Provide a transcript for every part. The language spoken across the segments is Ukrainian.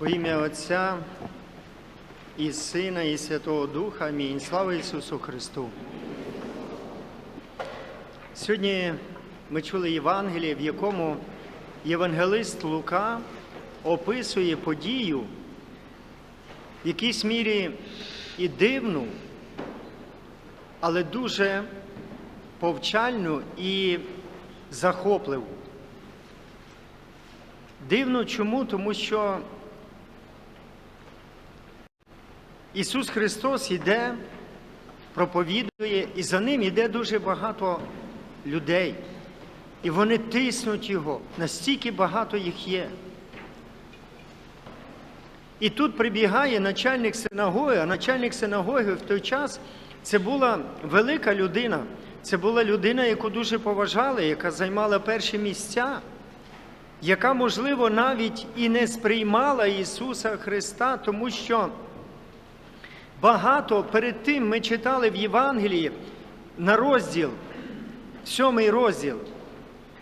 Во ім'я Отця і Сина, і Святого Духа. Амінь. Слава Ісусу Христу. Сьогодні ми чули Євангеліє, в якому євангелист Лука описує подію, в якійсь мірі і дивну, але дуже повчальну і захопливу. Дивно чому? Тому що Ісус Христос іде, проповідує, і за ним іде дуже багато людей. І вони тиснуть Його, настільки багато їх є. І тут прибігає начальник синагоги, а начальник синагоги в той час це була велика людина. Це була людина, яку дуже поважали, яка займала перші місця, яка, можливо, навіть і не сприймала Ісуса Христа, тому що багато перед тим ми читали в Євангелії на розділ, сьомий розділ.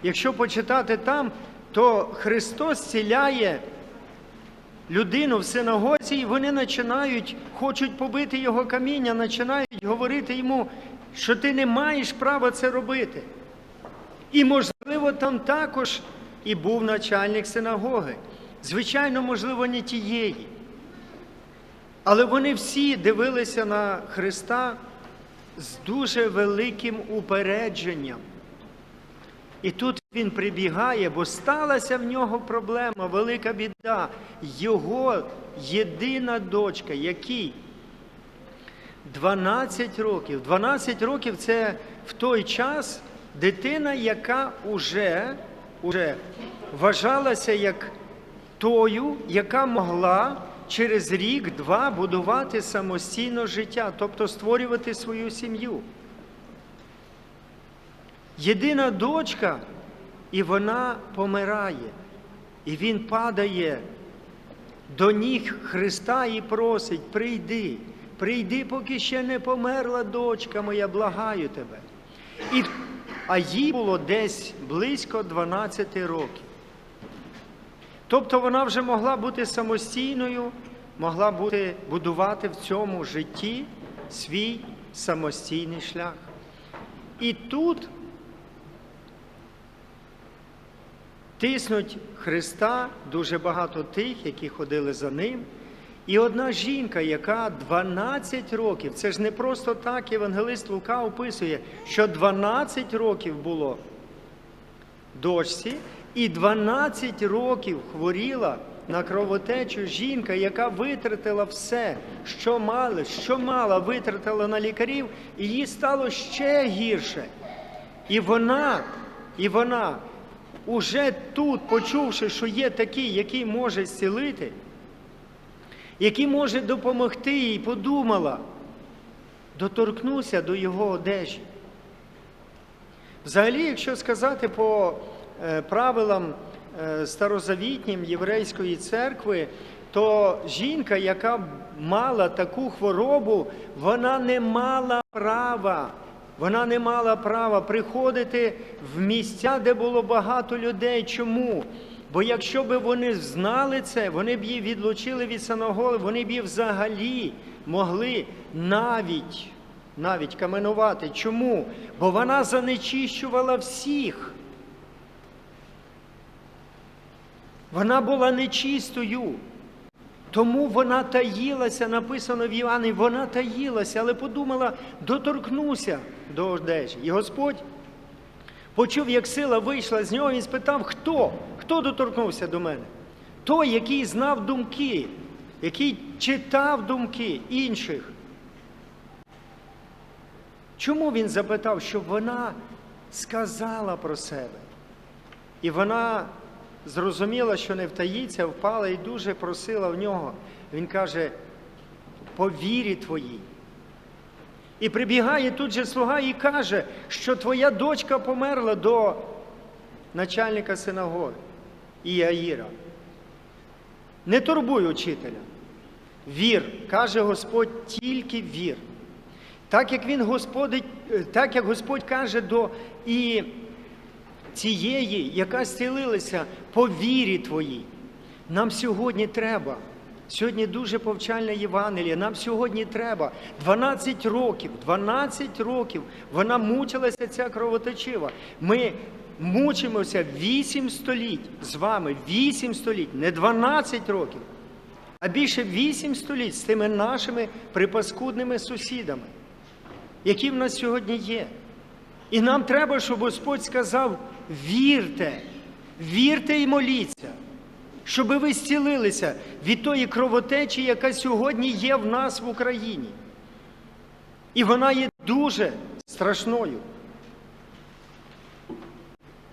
Якщо почитати там, то Христос ціляє людину в синагозі, і вони починають, хочуть побити його каміння, починають говорити йому, що ти не маєш права це робити. І, можливо, там також і був начальник синагоги. Звичайно, можливо, не тієї. Але вони всі дивилися на Христа з дуже великим упередженням. І тут він прибігає, бо сталася в нього проблема, велика біда. Його єдина дочка, який 12 років. 12 років це в той час дитина, яка уже, уже вважалася як тою, яка могла через рік-два будувати самостійно життя, тобто створювати свою сім'ю. Єдина дочка, і вона помирає, і він падає до ніг Христа і просить: прийди, прийди, поки ще не померла дочка моя, благаю тебе. І, А їй було десь близько 12 років. Тобто вона вже могла бути самостійною, могла бути, будувати в цьому житті свій самостійний шлях. І тут тиснуть Христа дуже багато тих, які ходили за ним. І одна жінка, яка 12 років, це ж не просто так Євангелист Лука описує, що 12 років було дочці, і 12 років хворіла на кровотечу жінка, яка витратила все, що мала, що мала, витратила на лікарів, і їй стало ще гірше. І вона, і вона, уже тут, почувши, що є такий, який може зцілити, який може допомогти їй, подумала, доторкнуся до його одежі. Взагалі, якщо сказати по е, правилам старозавітнім єврейської церкви, то жінка, яка мала таку хворобу, вона не мала права. Вона не мала права приходити в місця, де було багато людей. Чому? Бо якщо б вони знали це, вони б її відлучили від синагоги, вони б її взагалі могли навіть, навіть каменувати. Чому? Бо вона занечищувала всіх. Вона була нечистою. Тому вона таїлася, написано в Івані, вона таїлася, але подумала, доторкнуся до одежі. І Господь почув, як сила вийшла з нього, і спитав, хто? Хто доторкнувся до мене? Той, який знав думки, який читав думки інших. Чому він запитав, щоб вона сказала про себе? І вона зрозуміла, що не втаїться, впала і дуже просила в нього. Він каже, по вірі твоїй. І прибігає тут же слуга і каже, що твоя дочка померла до начальника синагоги Іаїра. Не турбуй учителя. Вір, каже Господь, тільки вір. Так як він Господь, так як Господь каже до і цієї, яка зцілилася по вірі твоїй. Нам сьогодні треба. Сьогодні дуже повчальне Євангеліє. Нам сьогодні треба 12 років, 12 років вона мучилася ця кровоточива. Ми мучимося 8 століть з вами, 8 століть, не 12 років, а більше 8 століть з тими нашими припаскудними сусідами, які в нас сьогодні є. І нам треба, щоб Господь сказав: вірте, вірте і моліться, щоб ви зцілилися від тої кровотечі, яка сьогодні є в нас в Україні. І вона є дуже страшною.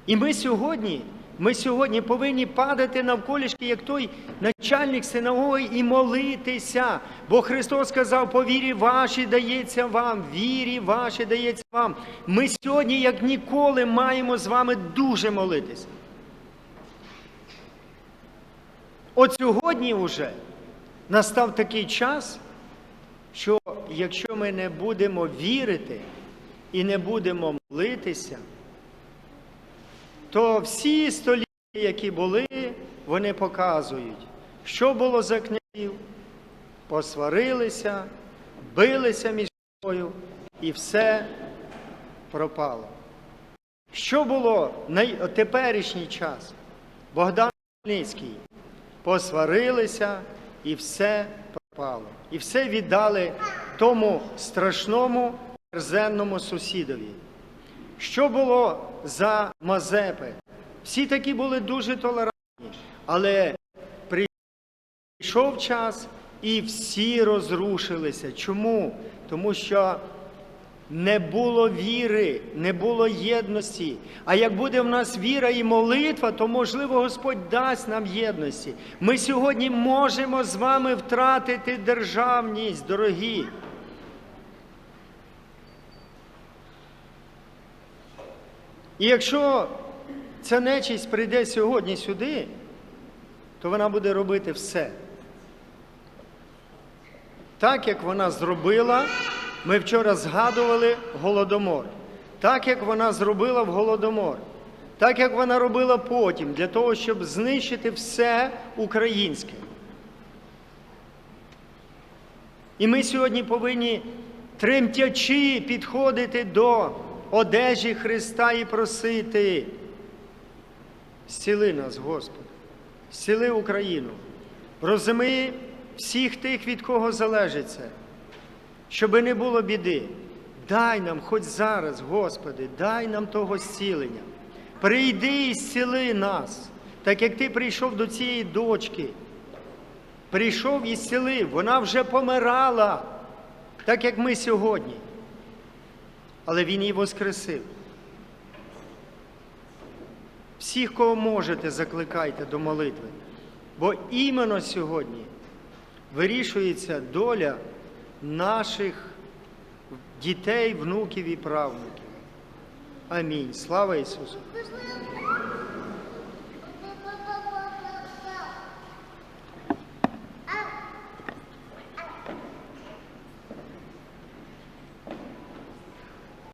І ми сьогодні, ми сьогодні повинні падати навколішки, як той начальник синагоги, і молитися. Бо Христос сказав, по вірі вашій дається вам, вірі вашій дається вам. Ми сьогодні, як ніколи, маємо з вами дуже молитися. От сьогодні вже настав такий час, що якщо ми не будемо вірити і не будемо молитися, то всі століття, які були, вони показують, що було за князів, посварилися, билися між собою, і все пропало. Що було на теперішній час? Богдан Хмельницький посварилися і все пропало. І все віддали тому страшному мерзенному сусідові. Що було за Мазепи? Всі такі були дуже толерантні, але прийшов час і всі розрушилися. Чому? Тому що не було віри, не було єдності. А як буде в нас віра і молитва, то можливо Господь дасть нам єдності. Ми сьогодні можемо з вами втратити державність, дорогі. І якщо ця нечість прийде сьогодні сюди, то вона буде робити все. Так як вона зробила, ми вчора згадували Голодомор. Так як вона зробила в Голодомор, так як вона робила потім, для того, щоб знищити все українське. І ми сьогодні повинні тремтячи підходити до одежі Христа і просити. Зціли нас, Господи, зціли Україну, розуми всіх тих, від кого залежить це, щоби не було біди. Дай нам хоч зараз, Господи, дай нам того зцілення. Прийди і зціли нас, так як Ти прийшов до цієї дочки. Прийшов і зцілив, вона вже помирала, так як ми сьогодні. Але Він її воскресив. Всіх, кого можете, закликайте до молитви. Бо іменно сьогодні вирішується доля наших дітей, внуків і правнуків. Амінь. Слава Ісусу!